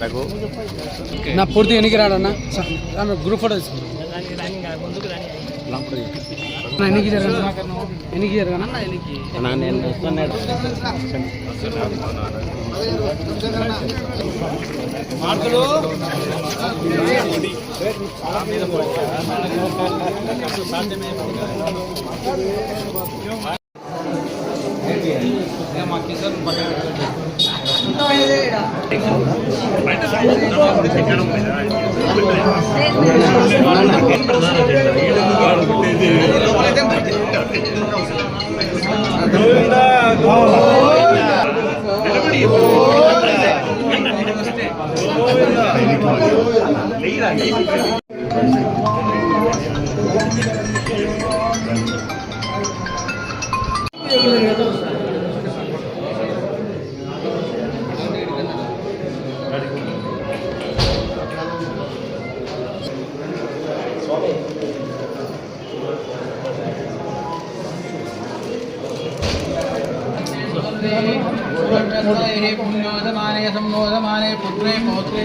నాకు నా పూర్తి ఎన్నికి రాడన్నా గ్రూప్ ఫోటో తీసుకుంటాం ఎన్నికి? జరగనా Bueno, पुत्रे पुत्रस्तरे पुण्योदमाने पुत्रे पौत्रे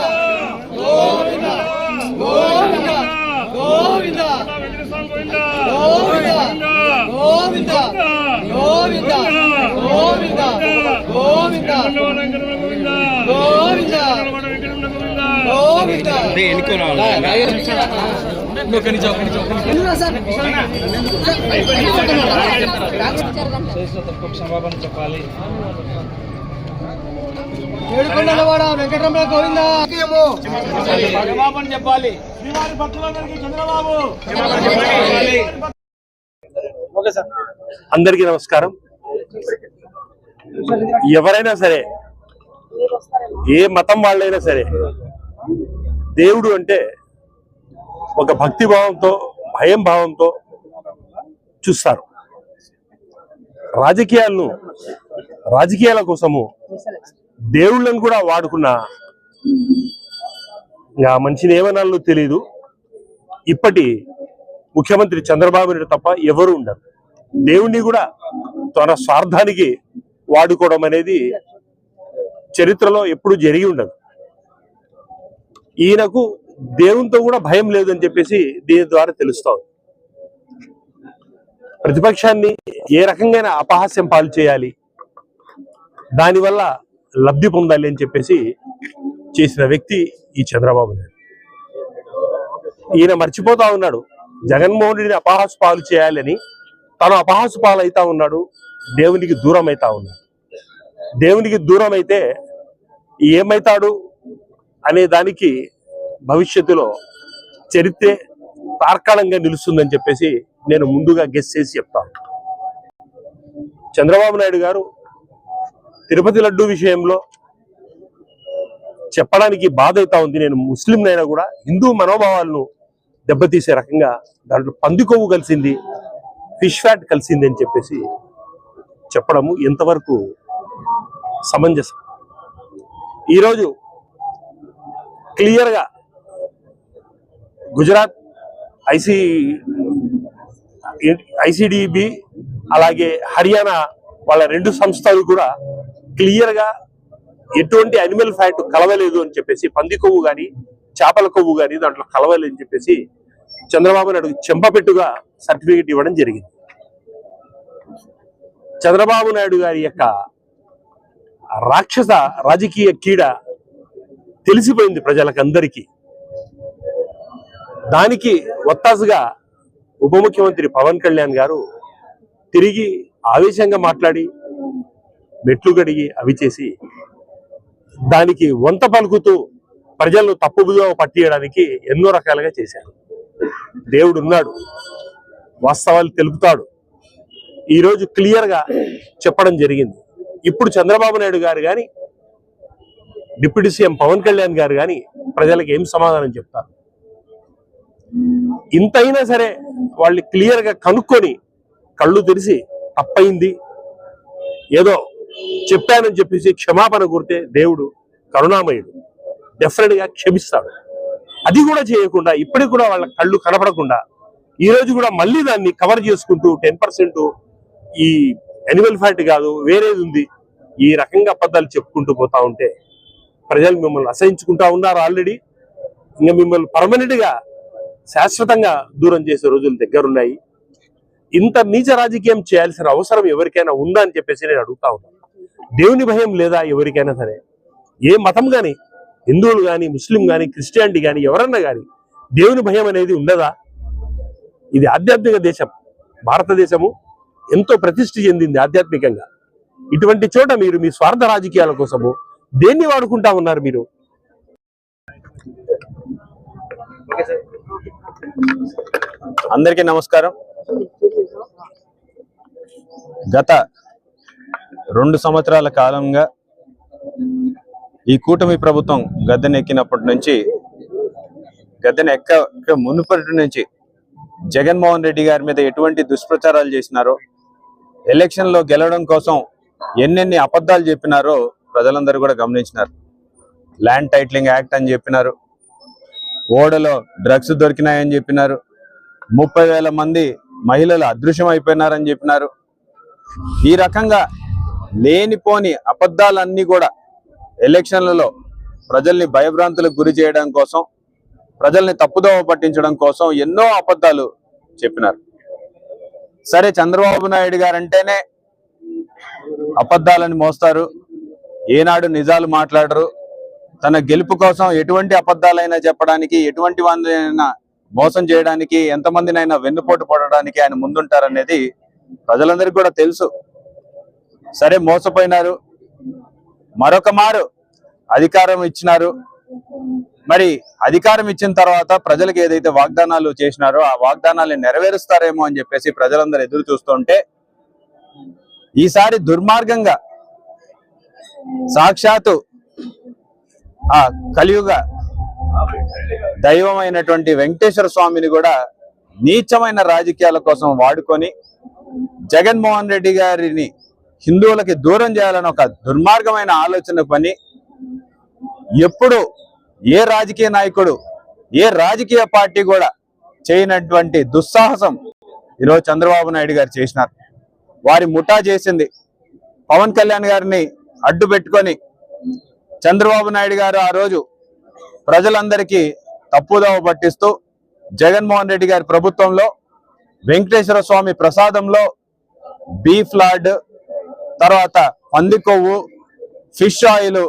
ఏడుకొండలవాడ వెంకటరమణ గోవింద. చెప్పాలి. అందరికీ నమస్కారం. ఎవరైనా సరే ఏ మతం వాళ్ళైనా సరే దేవుడు అంటే ఒక భక్తి భావంతో భయం భావంతో చూస్తారు. రాజకీయాలను రాజకీయాల కోసము దేవుళ్ళను కూడా వాడుకున్న ఇంకా మనిషిని ఏమనాలో తెలియదు ఇప్పటి ముఖ్యమంత్రి చంద్రబాబు నాయుడు తప్ప ఎవరు ఉండరు. దేవుణ్ణి కూడా తన స్వార్థానికి వాడుకోవడం అనేది చరిత్రలో ఎప్పుడు జరిగి ఉండదు. ఈయనకు దేవునితో కూడా భయం లేదని చెప్పేసి దీని ద్వారా తెలుస్తోంది. ప్రతిపక్షాన్ని ఏ రకంగా అపహాస్యం పాలు చేయాలి దానివల్ల లబ్ధి పొందాలి అని చెప్పేసి చేసిన వ్యక్తి ఈ చంద్రబాబు నాయుడు. ఈయన మర్చిపోతా ఉన్నాడు. జగన్మోహన్ రెడ్డిని అపహాసు పాలు చేయాలని తను అపహాసు పాలు అవుతా ఉన్నాడు దేవునికి దూరం అవుతా ఉన్నాడు. దేవునికి దూరం అయితే ఏమైతాడు? అనే దానికి భవిష్యత్తులో చరిత్రే తార్కాణంగా నిలుస్తుందని చెప్పేసి నేను ముందుగా గెస్ చేసి చెప్తాను చంద్రబాబు నాయుడు గారు తిరుపతి లడ్డు విషయంలో చెప్పడానికి బాధ అవుతా ఉంది. నేను ముస్లింనైనా కూడా హిందూ మనోభావాలను దెబ్బతీసే రకంగా దాంట్లో పంది కొవ్వు కలిసింది ఫిష్ ఫ్యాట్ కలిసింది అని చెప్పేసి చెప్పడము ఎంతవరకు సమంజసం. ఈరోజు క్లియర్గా గుజరాత్ ఐసి ఐసిడిబి అలాగే హర్యానా వాళ్ళ రెండు సంస్థలు కూడా క్లియర్గా ఎటువంటి అనిమల్ ఫ్యాట్ కలవలేదు అని చెప్పేసి పంది కొవ్వు కానీ చేపల కొవ్వు కానీ దాంట్లో కలవలేదు అని చెప్పేసి చంద్రబాబు నాయుడు చెంపపెట్టుగా సర్టిఫికేట్ ఇవ్వడం జరిగింది. చంద్రబాబు నాయుడు గారి యొక్క రాక్షస రాజకీయ కీడ తెలిసిపోయింది ప్రజలకందరికీ. దానికి ఒత్తాసుగా ఉప ముఖ్యమంత్రి పవన్ కళ్యాణ్ గారు తిరిగి ఆవేశంగా మాట్లాడి మెట్లు కడిగి అవి చేసి దానికి వంత పలుకుతూ ప్రజలను తప్పుగా పట్టియడానికి ఎన్నో రకాలుగా చేశారు. దేవుడు ఉన్నాడు వాస్తవాలు తెలుపుతాడు. ఈరోజు క్లియర్గా చెప్పడం జరిగింది. ఇప్పుడు చంద్రబాబు నాయుడు గారు కానీ డిప్యూటీ సీఎం పవన్ కళ్యాణ్ గారు కానీ ప్రజలకు ఏం సమాధానం చెప్తారు? ఇంతైనా సరే వాళ్ళు క్లియర్గా కనుక్కొని కళ్ళు తెరిచి తప్పైంది. ఏదో చెప్పానని చెప్పేసి క్షమాపణ కోరితే దేవుడు కరుణామయుడు. డెఫినెట్గా క్షమిస్తాడు. అది కూడా చేయకుండా ఇప్పటికి కూడా వాళ్ళ కళ్ళు కనపడకుండా ఈ రోజు కూడా మళ్ళీ దాన్ని కవర్ చేసుకుంటూ టెన్ పర్సెంట్ ఈ అనిమల్ ఫ్యాట్ కాదు వేరేది ఉంది. ఈ రకంగా అబద్ధాలు చెప్పుకుంటూ పోతా ఉంటే ప్రజలు మిమ్మల్ని అసహించుకుంటా ఉన్నారు ఆల్రెడీ? ఇంకా మిమ్మల్ని పర్మనెంట్గా శాశ్వతంగా దూరం చేసే రోజులు దగ్గరున్నాయి. ఇంత నీచ రాజకీయం చేయాల్సిన అవసరం ఎవరికైనా ఉందా అని చెప్పేసి నేను అడుగుతా ఉన్నాను దేవుని భయం లేదా ఎవరికైనా సరే? ఏ మతం గాని హిందువులు గాని ముస్లిం గాని క్రిస్టియానిటీ గాని ఎవరన్నా గాని దేవుని భయం అనేది ఉండదా? ఇది ఆధ్యాత్మిక దేశం భారతదేశము ఎంతో ప్రతిష్ఠ చెందింది ఆధ్యాత్మికంగా. ఇటువంటి చోట మీరు మీ స్వార్థ రాజకీయాల కోసము దేన్ని వాడుకుంటా ఉన్నారు మీరు? అందరికీ నమస్కారం. గత రెండు సంవత్సరాల కాలంగా ఈ కూటమి ప్రభుత్వం గద్దెనెక్కినప్పటి నుంచి గద్దెనెక్క మునుపటి నుంచి జగన్మోహన్ రెడ్డి గారి మీద ఎటువంటి దుష్ప్రచారాలు చేసినారో ఎలక్షన్లో గెలవడం కోసం ఎన్నెన్ని అబద్ధాలు చెప్పినారో ప్రజలందరూ కూడా గమనించినారు. ల్యాండ్ టైటిలింగ్ యాక్ట్ అని చెప్పినారు. ఓడలో డ్రగ్స్ దొరికినాయని చెప్పినారు. ముప్పై వేల మంది మహిళలు అదృశ్యం అయిపోయినారని చెప్పినారు. ఈ రకంగా లేనిపోని అబద్ధాలన్నీ కూడా ఎలక్షన్లలో ప్రజల్ని భయభ్రాంతులకు గురి చేయడం కోసం ప్రజల్ని తప్పుదోవ పట్టించడం కోసం ఎన్నో అబద్ధాలు చెప్పినారు. సరే చంద్రబాబు నాయుడు గారు అంటేనే అబద్ధాలని మోస్తారు. ఏనాడు నిజాలు మాట్లాడరు. తన గెలుపు కోసం ఎటువంటి అబద్ధాలైనా చెప్పడానికి ఎటువంటి వాళ్ళైనా మోసం చేయడానికి ఎంతమందినైనా వెన్నుపోటు పడడానికి ఆయన ముందుంటారనేది ప్రజలందరికీ కూడా తెలుసు. సరే మోసపోయినారు. మరొక మారు అధికారం ఇచ్చినారు. మరి అధికారం ఇచ్చిన తర్వాత ప్రజలకు ఏదైతే వాగ్దానాలు చేసినారో ఆ వాగ్దానాలు నెరవేరుస్తారేమో అని చెప్పేసి ప్రజలందరూ ఎదురు చూస్తుంటే ఈసారి దుర్మార్గంగా సాక్షాత్తు ఆ కలియుగ దైవమైనటువంటి వెంకటేశ్వర స్వామిని కూడా నీచమైన రాజకీయాల కోసం వాడుకొని జగన్మోహన్ రెడ్డి గారిని హిందువులకి దూరం చేయాలని ఒక దుర్మార్గమైన ఆలోచన పని. ఎప్పుడు ఏ రాజకీయ నాయకుడు ఏ రాజకీయ పార్టీ కూడా చేయనటువంటి దుస్సాహసం ఈరోజు చంద్రబాబు నాయుడు గారు చేసినారు. వారి ముఠా చేసింది. పవన్ కళ్యాణ్ గారిని అడ్డు పెట్టుకొని చంద్రబాబు నాయుడు గారు ఆ రోజు ప్రజలందరికీ తప్పుదోవ పట్టిస్తూ జగన్మోహన్ రెడ్డి గారి ప్రభుత్వంలో వెంకటేశ్వర స్వామి ప్రసాదంలో బీఫ్ లాడ్ తర్వాత పందికొవ్వు ఫిష్ ఆయిల్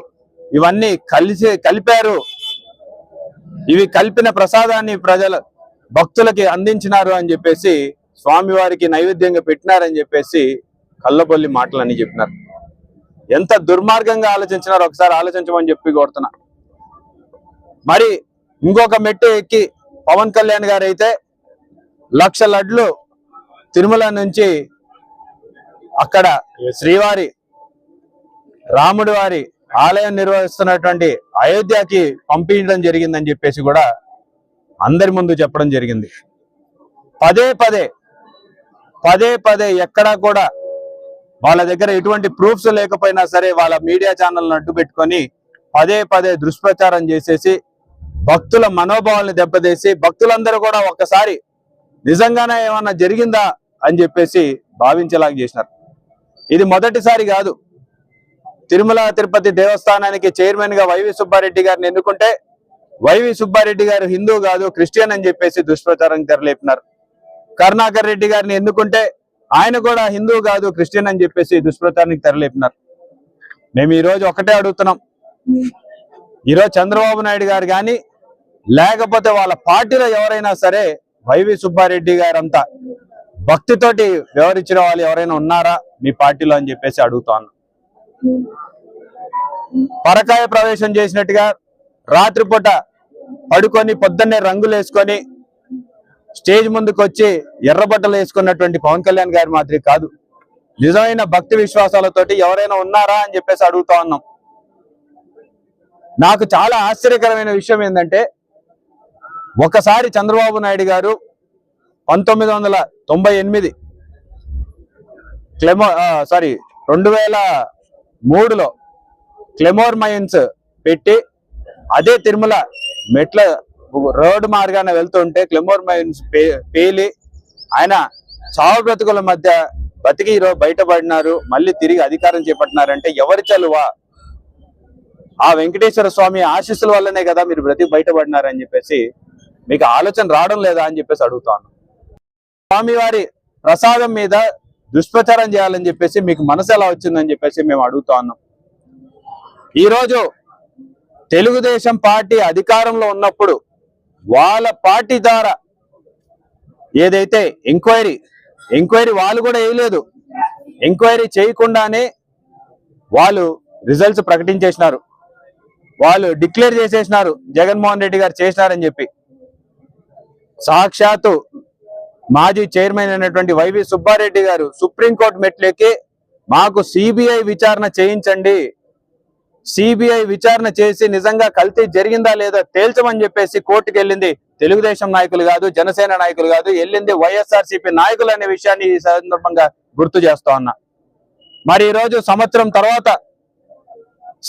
ఇవన్నీ కలిసి కలిపారు. ఇవి కలిపిన ప్రసాదాన్ని ప్రజల భక్తులకి అందించినారు అని చెప్పేసి స్వామివారికి నైవేద్యంగా పెట్టినారని చెప్పేసి కళ్ళబొల్లి మాటలని చెప్పినారు. ఎంత దుర్మార్గంగా ఆలోచించినారో ఒకసారి ఆలోచించమని చెప్పి కోరుతున్నా. మరి ఇంకొక మెట్టు ఎక్కి పవన్ కళ్యాణ్ గారు అయితే లక్ష లడ్లు తిరుమల నుంచి అక్కడ శ్రీవారి రాముడి వారి ఆలయం నిర్వహిస్తున్నటువంటి అయోధ్యకి పంపించడం జరిగిందని చెప్పేసి కూడా అందరి ముందు చెప్పడం జరిగింది. పదే పదే పదే పదే ఎక్కడా కూడా వాళ్ళ దగ్గర ఎటువంటి ప్రూఫ్స్ లేకపోయినా సరే వాళ్ళ మీడియా ఛానల్ని అడ్డు పెట్టుకొని పదే పదే దుష్ప్రచారం చేసేసి భక్తుల మనోభావాల్ని దెబ్బతీసి భక్తులందరూ కూడా ఒక్కసారి నిజంగానే ఏమన్నా జరిగిందా అని చెప్పేసి భావించేలాగా చేసినారు. ఇది మొదటిసారి కాదు. తిరుమల తిరుపతి దేవస్థానానికి చైర్మన్గా వైవి సుబ్బారెడ్డి గారిని ఎన్నుకుంటే వైవి సుబ్బారెడ్డి గారు హిందూ కాదు క్రిస్టియన్ అని చెప్పేసి దుష్ప్రచారం తెరలేపినారు. కరుణాకర్ రెడ్డి గారిని ఎన్నుకుంటే ఆయన కూడా హిందూ కాదు క్రిస్టియన్ అని చెప్పేసి దుష్ప్రచారానికి తెరలేపినారు. మేము ఈరోజు ఒకటే అడుగుతున్నాం. ఈరోజు చంద్రబాబు నాయుడు గారు కానీ లేకపోతే వాళ్ళ పార్టీలో ఎవరైనా సరే వైవి సుబ్బారెడ్డి గారంతా భక్తితోటి వివరించిన వాళ్ళు ఎవరైనా ఉన్నారా? మీ పార్టీలో అని చెప్పేసి అడుగుతాను పరకాయ ప్రవేశం చేసినట్టుగా రాత్రిపూట పడుకొని పొద్దున్నే రంగులు వేసుకొని స్టేజ్ ముందుకు వచ్చి ఎర్రబట్టలు వేసుకున్నటువంటి పవన్ కళ్యాణ్ గారి మాదిరి కాదు. నిజమైన భక్తి విశ్వాసాలతోటి ఎవరైనా ఉన్నారా అని చెప్పేసి అడుగుతా ఉన్నాం. నాకు చాలా ఆశ్చర్యకరమైన విషయం ఏంటంటే ఒకసారి చంద్రబాబు నాయుడు గారు పంతొమ్మిది వందల తొంభై ఎనిమిది క్లెమో సారీ రెండు వేల మూడులో క్లెమోర్ మైన్స్ పెట్టి అదే తిరుమల మెట్ల రోడ్డు మార్గాన వెళ్తుంటే క్లెమోర్ మైన్స్ పే- పేలి ఆయన చావు బ్రతుకుల మధ్య బతికి ఈరోజు బయటపడినారు. మళ్ళీ తిరిగి అధికారం చేపట్టినారంటే ఎవరి చలువా? ఆ వెంకటేశ్వర స్వామి ఆశీస్సుల వల్లనే కదా మీరు బ్రతికి బయటపడినారని చెప్పేసి మీకు ఆలోచన రావడం లేదా అని చెప్పేసి అడుగుతాను. స్వామివారి ప్రసాదం మీద దుష్ప్రచారం చేయాలని చెప్పేసి మీకు మనసు ఎలా వచ్చిందని చెప్పేసి మేము అడుగుతా ఉన్నాం ఈరోజు తెలుగుదేశం పార్టీ అధికారంలో ఉన్నప్పుడు వాళ్ళ పార్టీ ద్వారా ఏదైతే ఎంక్వైరీ ఎంక్వైరీ వాళ్ళు కూడా వేయలేదు. ఎంక్వైరీ చేయకుండానే వాళ్ళు రిజల్ట్స్ ప్రకటించేసినారు. వాళ్ళు డిక్లేర్ చేసేసినారు. జగన్మోహన్ రెడ్డి గారు చేసినారని చెప్పి. సాక్షాత్తు మాజీ చైర్మన్ అయినటువంటి వైవి సుబ్బారెడ్డి గారు సుప్రీంకోర్టు మెట్లెక్కి మాకు సిబిఐ విచారణ చేయించండి. సిబిఐ విచారణ చేసి నిజంగా కల్తీ జరిగిందా లేదా తేల్చమని చెప్పేసి కోర్టుకు వెళ్ళింది. తెలుగుదేశం నాయకులు కాదు జనసేన నాయకులు కాదు వెళ్ళింది వైఎస్ఆర్సీపీ నాయకులు అనే విషయాన్ని ఈ సందర్భంగా గుర్తు చేస్తా ఉన్నా. మరి ఈ రోజు సంవత్సరం తర్వాత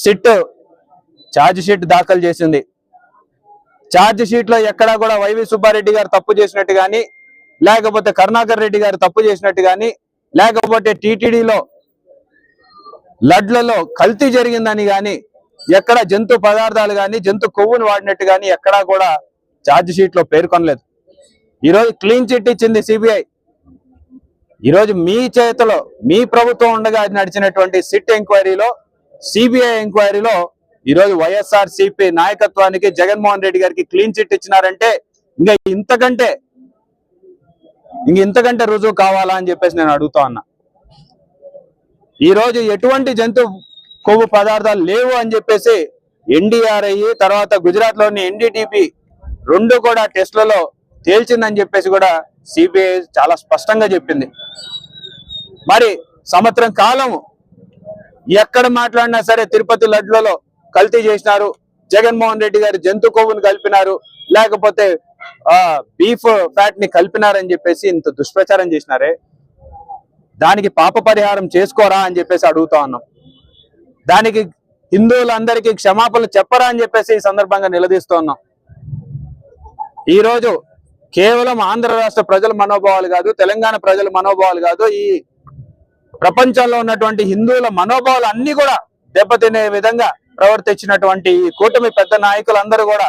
సిట్ ఛార్జ్ షీట్ దాఖలు చేసింది. ఛార్జ్ షీట్లో ఎక్కడా కూడా వైవి సుబ్బారెడ్డి గారు తప్పు చేసినట్టు కానీ లేకపోతే కరుణాకర్ రెడ్డి గారు తప్పు చేసినట్టు కానీ లేకపోతే టీటీడీలో లడ్లలో కల్తీ జరిగిందని కానీ ఎక్కడ జంతు పదార్థాలు కానీ జంతు కొవ్వును వాడినట్టు కానీ ఎక్కడా కూడా ఛార్జ్ షీట్లో పేర్కొనలేదు ఈరోజు క్లీన్ చిట్ ఇచ్చింది సిబిఐ ఈరోజు మీ చేతిలో మీ ప్రభుత్వం ఉండగా నడిచినటువంటి సిట్ ఎంక్వైరీలో సిబిఐ ఎంక్వైరీలో ఈరోజు వైఎస్ఆర్ సిపి నాయకత్వానికి జగన్మోహన్ రెడ్డి గారికి క్లీన్ చిట్ ఇచ్చినారంటే ఇంకా ఇంతకంటే ఇంక ఇంతకంటే రుజువు కావాలా అని చెప్పేసి నేను అడుగుతా ఉన్నా. ఈ రోజు ఎటువంటి జంతు కొవ్వు పదార్థాలు లేవు అని చెప్పేసి ఎన్డీఆర్ఐ తర్వాత గుజరాత్లోని ఎన్డీటీపీ రెండు కూడా టెస్ట్లలో తేల్చిందని చెప్పేసి కూడా సిబిఐ చాలా స్పష్టంగా చెప్పింది. మరి సంవత్సరం కాలం ఎక్కడ మాట్లాడినా సరే తిరుపతి లడ్లలో కల్తీ చేసినారు. జగన్మోహన్ రెడ్డి గారు జంతు కొవ్వును కలిపినారు. లేకపోతే ఆ బీఫ్ ఫ్యాట్ని కలిపినారని చెప్పేసి ఇంత దుష్ప్రచారం చేసినారే. దానికి పాప పరిహారం చేసుకోరా అని చెప్పేసి అడుగుతా ఉన్నాం. దానికి హిందువులందరికీ క్షమాపణలు చెప్పరా అని చెప్పేసి ఈ సందర్భంగా నిలదీస్తూ ఉన్నాం. ఈ రోజు కేవలం ఆంధ్ర రాష్ట్ర ప్రజల మనోభావాలు కాదు తెలంగాణ ప్రజల మనోభావాలు కాదు ఈ ప్రపంచంలో ఉన్నటువంటి హిందువుల మనోభావాలు అన్ని కూడా దెబ్బతినే విధంగా ప్రవర్తించినటువంటి ఈ కూటమి పెద్ద నాయకులందరూ కూడా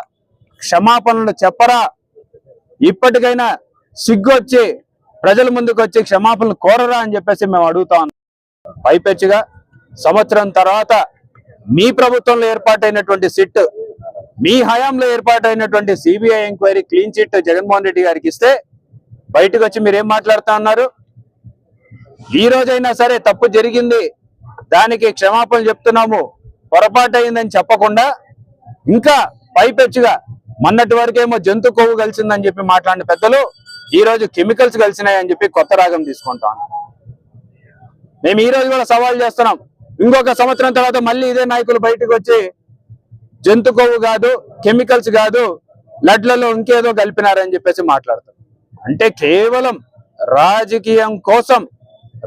క్షమాపణలు చెప్పరా. ఇప్పటికైనా సిగ్గొచ్చి ప్రజల ముందుకు వచ్చి క్షమాపణలు కోరరా అని చెప్పేసి మేము అడుగుతా ఉన్నాం. పైపెచ్చిగా సంవత్సరం తర్వాత మీ ప్రభుత్వంలో ఏర్పాటైనటువంటి సిట్ మీ హయాంలో ఏర్పాటైనటువంటి CBI enquiry clean chit Jaganmohan Reddy గారికి ఇస్తే బయటకు వచ్చి మీరేం మాట్లాడుతా ఉన్నారు? ఈ రోజైనా సరే తప్పు జరిగింది దానికి క్షమాపణ చెప్తున్నాము పొరపాటు అయిందని చెప్పకుండా ఇంకా పైపెచ్చుగా మొన్నటి వరకేమో జంతు కొవ్వు కలిసిందని చెప్పి మాట్లాడిన పెద్దలు ఈ రోజు కెమికల్స్ కలిసినాయని చెప్పి కొత్త రాగం తీసుకుంటాం మేము ఈ రోజు కూడా సవాల్ చేస్తున్నాం. ఇంకొక సంవత్సరం తర్వాత మళ్ళీ ఇదే నాయకులు బయటకు వచ్చి జంతు కొవ్వు కాదు కెమికల్స్ కాదు లడ్లలో ఇంకేదో కలిపినారని చెప్పేసి మాట్లాడతారు అంటే కేవలం రాజకీయం కోసం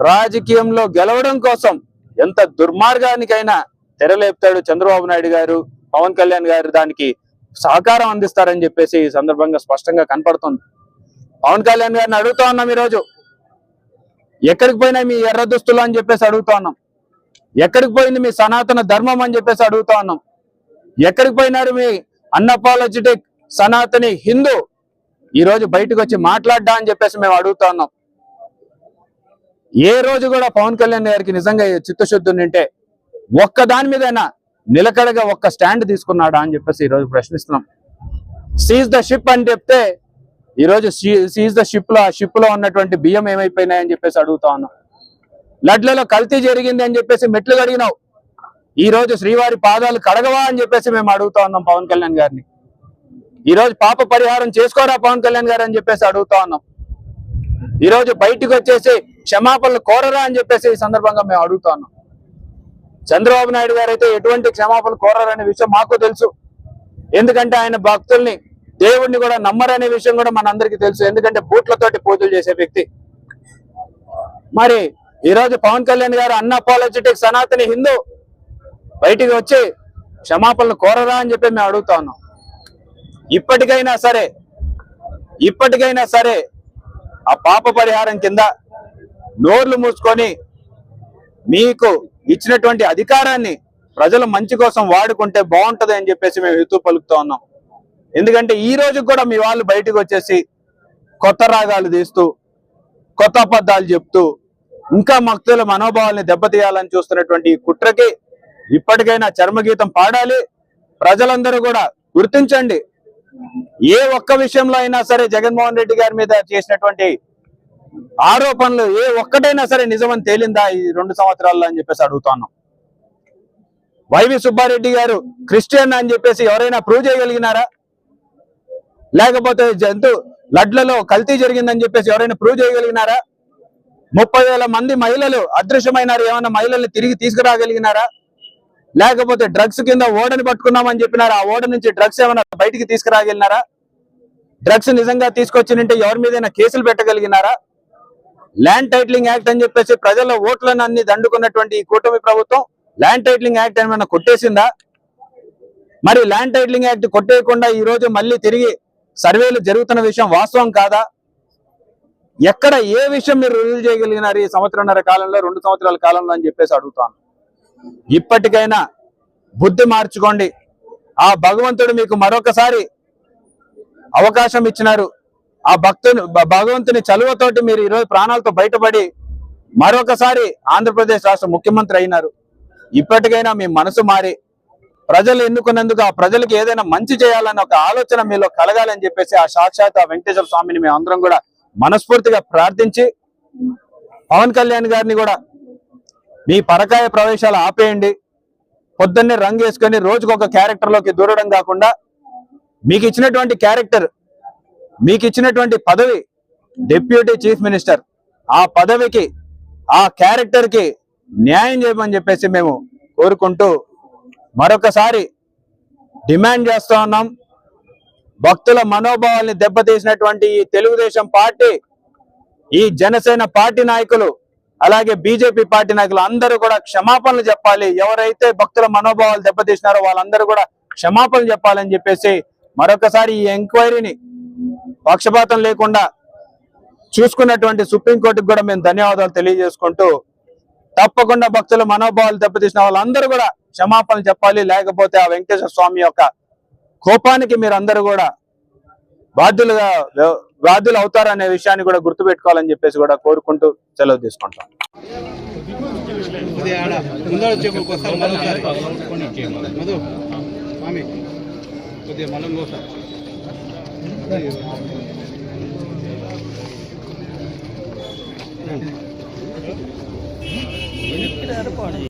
రాజకీయంలో గెలవడం కోసం ఎంత దుర్మార్గానికైనా తెరలేపుతాడు చంద్రబాబు నాయుడు గారు పవన్ కళ్యాణ్ గారు దానికి సహకారం అందిస్తారని చెప్పేసి ఈ సందర్భంగా స్పష్టంగా కనపడుతుంది. పవన్ కళ్యాణ్ గారిని అడుగుతా ఉన్నాం ఈరోజు. ఎక్కడికి పోయినా మీ ఎర్ర దుస్తులు అని చెప్పేసి అడుగుతా ఉన్నాం. ఎక్కడికి పోయింది మీ సనాతన ధర్మం అని చెప్పేసి అడుగుతా ఉన్నాం. ఎక్కడికి పోయినారు మీ అన్నపాలజిటిక్ సనాతని హిందూ? ఈ రోజు బయటకు వచ్చి మాట్లాడ్డా అని చెప్పేసి మేము అడుగుతా ఉన్నాం. ఏ రోజు కూడా పవన్ కళ్యాణ్ గారికి నిజంగా చిత్తశుద్ధి ఉంటే ఒక్క దాని మీదైనా నిలకడగా ఒక్క స్టాండ్ తీసుకున్నాడా అని చెప్పేసి ఈరోజు ప్రశ్నిస్తున్నాం. సీజ్ ద షిప్ అని చెప్తే ఈరోజు సీజ్ ద షిప్లో ఆ షిప్లో ఉన్నటువంటి బియ్యం ఏమైపోయినాయని చెప్పేసి అడుగుతా ఉన్నాం. లడ్లలో కల్తీ జరిగింది అని చెప్పేసి మెట్లు కడిగినావు. ఈ రోజు శ్రీవారి పాదాలు కడగవా అని చెప్పేసి మేము అడుగుతా ఉన్నాం పవన్ కళ్యాణ్ గారిని. ఈ రోజు పాప పరిహారం చేసుకోరా పవన్ కళ్యాణ్ గారు అని చెప్పేసి అడుగుతా ఉన్నాం. ఈ రోజు బయటికి వచ్చేసి క్షమాపణలు కోరరా అని చెప్పేసి ఈ సందర్భంగా మేము అడుగుతా ఉన్నాం. చంద్రబాబు నాయుడు గారు అయితే ఎటువంటి క్షమాపణలు కోరరనే విషయం మాకు తెలుసు. ఎందుకంటే ఆయన భక్తుల్ని దేవుణ్ణి కూడా నమ్మరనే విషయం కూడా మనందరికీ తెలుసు. ఎందుకంటే బూట్లతోటి పూజలు చేసే వ్యక్తి. మరి ఈ రోజు పవన్ కళ్యాణ్ గారు అన్న అపాలజెటిక్ సనాతని హిందూ బయటికి వచ్చి క్షమాపణలు కోరరా అని చెప్పి మేము అడుగుతా ఉన్నాం. ఇప్పటికైనా సరే ఇప్పటికైనా సరే ఆ పాప పరిహారం కింద నోర్లు మూసుకొని మీకు ఇచ్చినటువంటి అధికారాన్ని ప్రజల మంచి కోసం వాడుకుంటే బాగుంటది అని చెప్పేసి మేము హితూ పలుకుతా ఉన్నాం. ఎందుకంటే ఈ రోజు కూడా మీ వాళ్ళు బయటకు వచ్చేసి కొత్త రాగాలు తీస్తూ కొత్త అబద్ధాలు చెప్తూ ఇంకా భక్తుల మనోభావాల్ని దెబ్బతీయాలని చూస్తున్నటువంటి ఈ కుట్రకి ఇప్పటికైనా చర్మగీతం పాడాలి. ప్రజలందరూ కూడా గుర్తించండి. ఏ ఒక్క విషయంలో అయినా సరే జగన్మోహన్ రెడ్డి గారి మీద చేసినటువంటి ఆరోపణలు ఏ ఒక్కటైనా సరే నిజమని తేలిందా ఈ రెండు సంవత్సరాల్లో అని చెప్పేసి అడుగుతున్నాం వైవి సుబ్బారెడ్డి గారు క్రిస్టియన్ అని చెప్పేసి ఎవరైనా ప్రూవ్ చేయగలిగినారా? లేకపోతే జంతు లడ్లలో కల్తీ జరిగిందని చెప్పేసి ఎవరైనా ప్రూవ్ చేయగలిగినారా? ముప్పై వేల మంది మహిళలు అదృశ్యమైనారు ఏమైనా మహిళల్ని తిరిగి తీసుకురాగలిగినారా? లేకపోతే డ్రగ్స్ కింద ఓడని పట్టుకున్నామని చెప్పినారా? ఆ ఓడ నుంచి డ్రగ్స్ ఏమైనా బయటికి తీసుకురాగలిగినారా? డ్రగ్స్ నిజంగా తీసుకొచ్చినంటే ఎవరి మీదైనా కేసులు పెట్టగలిగినారా? ల్యాండ్ టైటిలింగ్ యాక్ట్ అని చెప్పేసి ప్రజల ఓట్లను అన్ని దండుకున్నటువంటి ఈ కూటమి ప్రభుత్వం ల్యాండ్ టైటిలింగ్ యాక్ట్ ఏమైనా కొట్టేసిందా? మరి ల్యాండ్ టైటిలింగ్ యాక్ట్ కొట్టేయకుండా ఈ రోజు మళ్ళీ తిరిగి సర్వేలు జరుగుతున్న విషయం వాస్తవం కాదా? ఎక్కడ ఏ విషయం మీరు రుజువు చేయగలిగినారు ఈ సంవత్సరంన్నర కాలంలో రెండు సంవత్సరాల కాలంలో అని చెప్పేసి అడుగుతాను. ఇప్పటికైనా బుద్ధి మార్చుకోండి. ఆ భగవంతుడు మీకు మరొకసారి అవకాశం ఇచ్చినారు. ఆ భక్తుని భగవంతుని చలువతోటి మీరు ఈరోజు ప్రాణాలతో బయటపడి మరొకసారి ఆంధ్రప్రదేశ్ రాష్ట్ర ముఖ్యమంత్రి అయినారు. ఇప్పటికైనా మీ మనసు మారి ప్రజలు ఎన్నుకున్నందుకు ఆ ప్రజలకు ఏదైనా మంచి చేయాలని ఒక ఆలోచన మీలో కలగాలని చెప్పేసి ఆ సాక్షాత్ ఆ వెంకటేశ్వర స్వామిని మేము అందరం కూడా మనస్ఫూర్తిగా ప్రార్థించి పవన్ కళ్యాణ్ గారిని కూడా మీ పరకాయ ప్రవేశాలు ఆపేయండి. పొద్దున్నే రంగు వేసుకొని రోజుకు ఒక క్యారెక్టర్లోకి దూరడం కాకుండా మీకు ఇచ్చినటువంటి క్యారెక్టర్ మీకు ఇచ్చినటువంటి పదవి డిప్యూటీ చీఫ్ మినిస్టర్ ఆ పదవికి ఆ క్యారెక్టర్కి న్యాయం చేయమని చెప్పేసి మేము కోరుకుంటూ మరొకసారి డిమాండ్ చేస్తా ఉన్నాం. భక్తుల మనోభావాల్ని దెబ్బతీసినటువంటి ఈ తెలుగుదేశం పార్టీ ఈ జనసేన పార్టీ నాయకులు అలాగే బీజేపీ పార్టీ నాయకులు అందరూ కూడా క్షమాపణలు చెప్పాలి. ఎవరైతే భక్తుల మనోభావాలు దెబ్బతీసినారో వాళ్ళందరూ కూడా క్షమాపణలు చెప్పాలని చెప్పేసి మరొకసారి ఈ ఎంక్వైరీని పక్షపాతం లేకుండా చూసుకున్నటువంటి సుప్రీంకోర్టుకు కూడా మేము ధన్యవాదాలు తెలియజేసుకుంటూ తప్పకుండా భక్తుల మనోభావాలు దెబ్బతీసిన వాళ్ళందరూ కూడా క్షమాపణలు చెప్పాలి. లేకపోతే ఆ వెంకటేశ్వర స్వామి యొక్క కోపానికి మీరు అందరూ కూడా బాధ్యులుగా బాధ్యులు అవుతారనే విషయాన్ని కూడా గుర్తుపెట్టుకోవాలని చెప్పేసి కూడా కోరుకుంటూ సెలవు తీసుకుంటాం కొద్దిగా ఆడ. இருக்கிறாரு பாடல்